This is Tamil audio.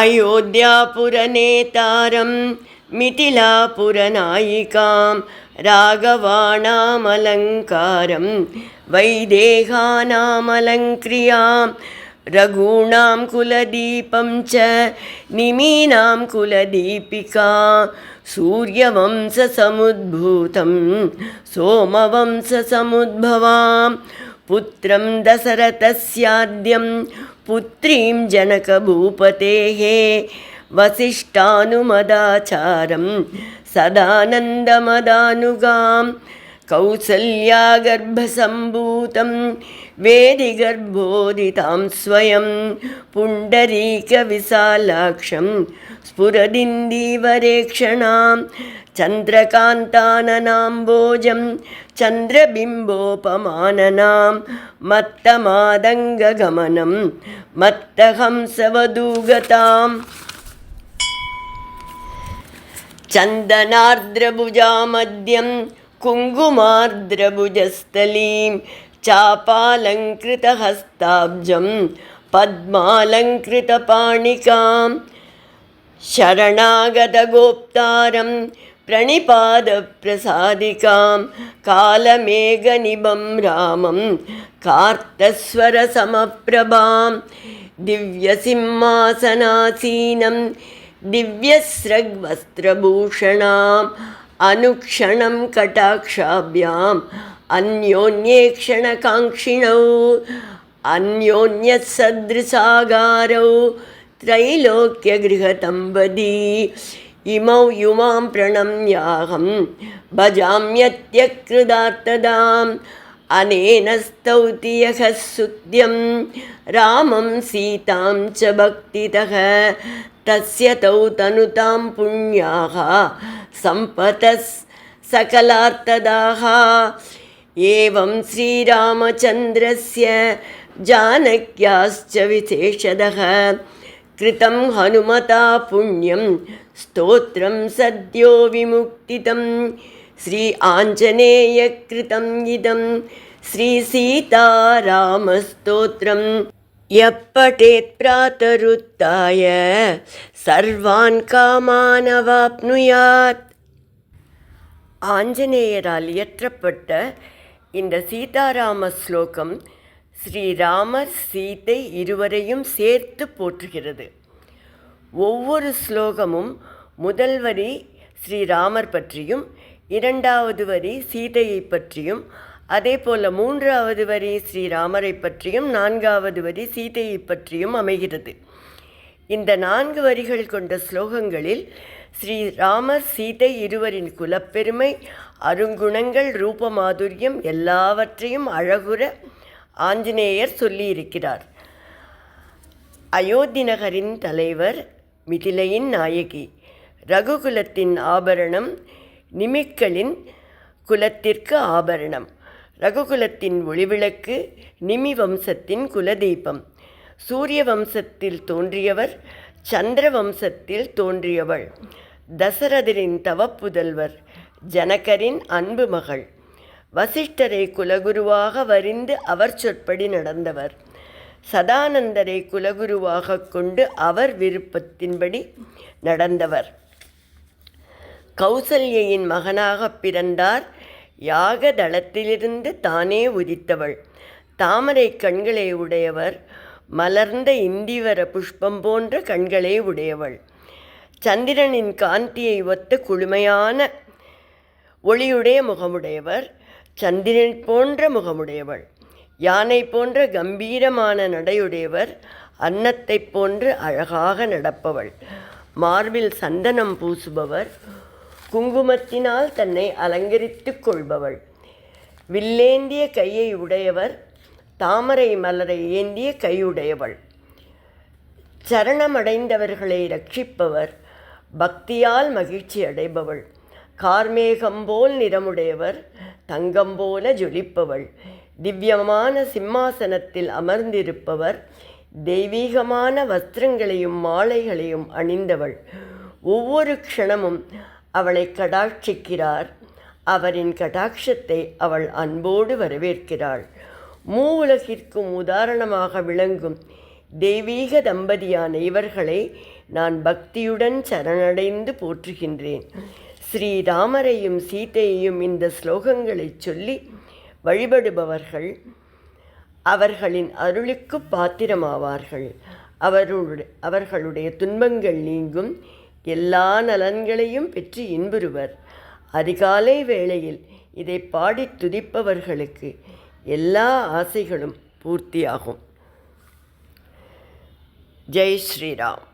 अयोध्यापुरनेतारं मिथिलापुरनायिकां राघवाणामलङ्कारं वैदेहानामलङ्क्रियां रघूणां कुलदीपं च निमीनां कुलदीपिका सूर्यवंशसमुद्भूतं सोमवंशसमुद्भवां पुत्रं दशरथस्याद्यं पुत्रीं जनकभूपतेः वसिष्ठानुमदाचारं सदानन्दमदानुगां कौसल्यागर्भसम्भूतं वेदिगर्भोदितां स्वयं पुण्डरीकविशालाक्षं स्फुरदिन्दीवरेक्षणां चन्द्रकान्ताननाम्बोजं चन्द्रबिम्बोपमाननां मत्तमादङ्गगमनं मत्तहंसवधूगताम् चन्दनार्द्रभुजामद्यं कुङ्कुमार्द्रभुजस्थलीं चापालङ्कृतहस्ताब्जं पद्मालङ्कृतपाणिकां शरणागतगोप्तारं प्रणिपादप्रसादिकां कालमेघनिभं रामं कार्तस्वरसमप्रभां दिव्यसिंहासनासीनं दिव्यस्रग्वस्त्रभूषणाम् अनुक्षणं कटाक्षाभ्याम् अन्योन्येक्षणकाङ्क्षिणौ अन्योन्यसदृशागारौ त्रैलोक्यगृहतम्बदी इमौ युमां प्रणम्याहं भजाम्यत्यकृदार्तदाम् अनेन स्तौति यः सुद्यं रामं सीतां च भक्तितः तस्य तौ तनुतां पुण्याः सम्पतः सकलार्तदाः एवं श्रीरामचन्द्रस्य जानक्याश्च विशेषदः। कृतं हनुमता पुण्यं स्तोत्रं सद्यो विमुक्तितं। श्री आञ्जनेयकृतम् इदं श्रीसीतारामस्तोत्रं यः पठेत् प्रातरुत्थाय सर्वान् कामानवाप्नुयात् ஆஞ்சநேயரால் இயற்றப்பட்ட இந்த சீதாராம ஸ்லோகம் ஸ்ரீராமர் சீதை இருவரையும் சேர்த்து போற்றுகிறது. ஒவ்வொரு ஸ்லோகமும் முதல் வரி ஸ்ரீராமர் பற்றியும் இரண்டாவது வரி சீதையை பற்றியும் அதே போல் மூன்றாவது வரி ஸ்ரீராமரை பற்றியும் நான்காவது வரி சீதையை பற்றியும் அமைகிறது. இந்த நான்கு வரிகள் கொண்ட ஸ்லோகங்களில் ஸ்ரீ ராமர் சீதை இருவரின் குலப்பெருமை அருங்குணங்கள் ரூபமாதுரியம் எல்லாவற்றையும் அழகுற ஆஞ்சநேயர் சொல்லியிருக்கிறார். அயோத்தி நகரின் தலைவர் மிதிலையின் நாயகி ரகுகுலத்தின் ஆபரணம் நிமிக்களின் குலத்திற்கு ஆபரணம் ரகுகுலத்தின் ஒளிவிளக்கு நிமி வம்சத்தின் குலதீபம். சூரிய வம்சத்தில் தோன்றியவர் சந்திர வம்சத்தில் தோன்றியவள். தசரதரின் தவப்புதல்வர் ஜனகரின் அன்பு மகள். வசிஷ்டரை குலகுருவாக வரிந்து அவர் சொற்படி நடந்தவர். சதானந்தரை குலகுருவாக கொண்டு அவர் விருப்பத்தின்படி நடந்தவர். கௌசல்யின் மகனாக பிறந்தார். யாக தளத்திலிருந்து தானே உதித்தவள். தாமரை கண்களை உடையவர். மலர்ந்த இந்திவர புஷ்பம் போன்ற கண்களே உடையவள். சந்திரனின் காந்தியை ஒத்த குளுமையான ஒளியுடைய முகமுடையவர் சந்திரன் போன்ற முகமுடையவள். யானை போன்ற கம்பீரமான நடையுடையவர் அன்னத்தை போன்று அழகாக நடப்பவள். மார்பில் சந்தனம் பூசுபவர் குங்குமத்தினால் தன்னை அலங்கரித்துக் கொள்பவள். வில்லேந்திய கையை உடையவர் தாமரை மலரை ஏந்திய கையுடையவள். சரணமடைந்தவர்களை ரட்சிப்பவர் பக்தியால் மகிழ்ச்சி அடைபவள். கார்மேகம் போல் நிறமுடையவர் தங்கம் போல ஜொலிப்பவள். திவ்யமான சிம்மாசனத்தில் அமர்ந்திருப்பவர் தெய்வீகமான வஸ்திரங்களையும் மாலைகளையும் அணிந்தவள். ஒவ்வொரு க்ஷணமும் அவளை கடாட்சிக்கிறார். அவரின் கடாட்சத்தை அவள் அன்போடு வரவேற்கிறாள். மூவுலகிற்கும் உதாரணமாக விளங்கும் தெய்வீக தம்பதியான இவர்களை நான் பக்தியுடன் சரணடைந்து போற்றுகின்றேன். ஸ்ரீராமரையும் சீதையையும் இந்த ஸ்லோகங்களைச் சொல்லி வழிபடுபவர்கள் அவர்களின் அருளுக்கு பாத்திரமாவார்கள். அவருடைய அவர்களுடைய துன்பங்கள் நீங்கும் எல்லா நலன்களையும் பெற்று இன்புறுவர். அதிகாலை வேளையில் இதை பாடித் துதிப்பவர்களுக்கு எல்லா ஆசைகளும் பூர்த்தியாகும். ஜெய் ஸ்ரீராம்.